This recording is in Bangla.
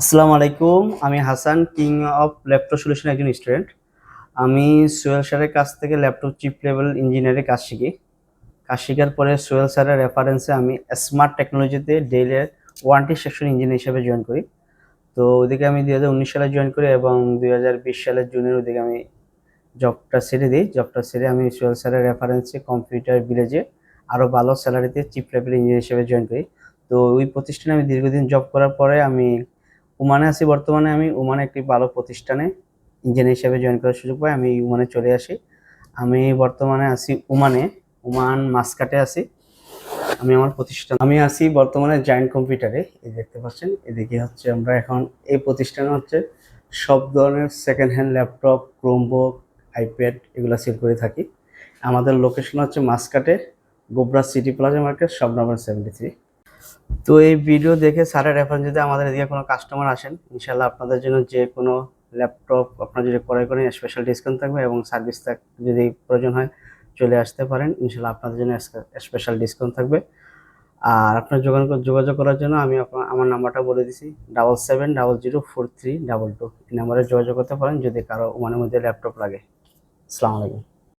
আসসালামু আলাইকুম, আমি Hasan, king of laptop solution একজন স্টুডেন্ট। আমি সোহেল স্যারের কাছ থেকে ল্যাপটপ চিপ লেভেল ইঞ্জিনিয়ারিং কাজ শিখি। কাজ শেখার পরে সোহেল স্যারের রেফারেন্সে আমি স্মার্ট টেকনোলজিতে ডেইলের ওয়ারেন্টি সেকশন ইঞ্জিনিয়ার হিসেবে জয়েন করি। তো ওদিকে আমি দুই হাজার উনিশ সালে জয়েন করি এবং দুই হাজার বিশ সালের জুনের ওদিকে আমি জবটা ছেড়ে দিই। জবটা ছেড়ে আমি সোহেল স্যারের রেফারেন্সে কম্পিউটার ভিলেজে আরও ভালো স্যালারিতে চিপ লেভেল ইঞ্জিনিয়ার হিসেবে জয়েন করি। তো ওই প্রতিষ্ঠানে আমি দীর্ঘদিন জব করার পরে আমি ওমানে আছি বর্তমানে, আমি ওমানে একটি ভালো প্রতিষ্ঠানে ইঞ্জিনিয়ার হিসেবে জয়েন করার সুযোগ পাই, আমি ওমানে চলে আসি। আমি বর্তমানে আছি ওমানে, ওমান মাসকাটে আছি। আমি আমার প্রতিষ্ঠান, আমি আছি বর্তমানে জায়েন্ট কম্পিউটারে এই দেখতে পাচ্ছেন, এদিকে হচ্ছে আমরা এখন, এই প্রতিষ্ঠানে হচ্ছে সব ধরনের second hand laptop Chromebook iPad এগুলো সেল করে থাকি। আমাদের লোকেশন হচ্ছে মাসকাটে, গোবরা সিটি প্লাজা মার্কেট সব নাম্বার সেভেন্টি থ্রি তো এই ভিডিও দেখে স্যারের রেফারেন্স যদি আমাদের এদিকে কোনো কাস্টমার আসেন ইনশাল্লাহ আপনাদের জন্য যে কোনো ল্যাপটপ আপনার যদি ক্রয় করেন স্পেশাল ডিসকাউন্ট থাকবে এবং সার্ভিস যদি প্রয়োজন হয় চলে আসতে পারেন ইনশাল্লাহ আপনাদের জন্য স্পেশাল ডিসকাউন্ট থাকবে। আর আপনার যোগাযোগ যোগাযোগ করার জন্য আমি আমার নাম্বারটা বলে দিছি double seven double zero four three double two এই নাম্বারে যোগাযোগ করতে পারেন যদি কারও মনের মধ্যে ল্যাপটপ লাগে। আসসালামু আলাইকুম।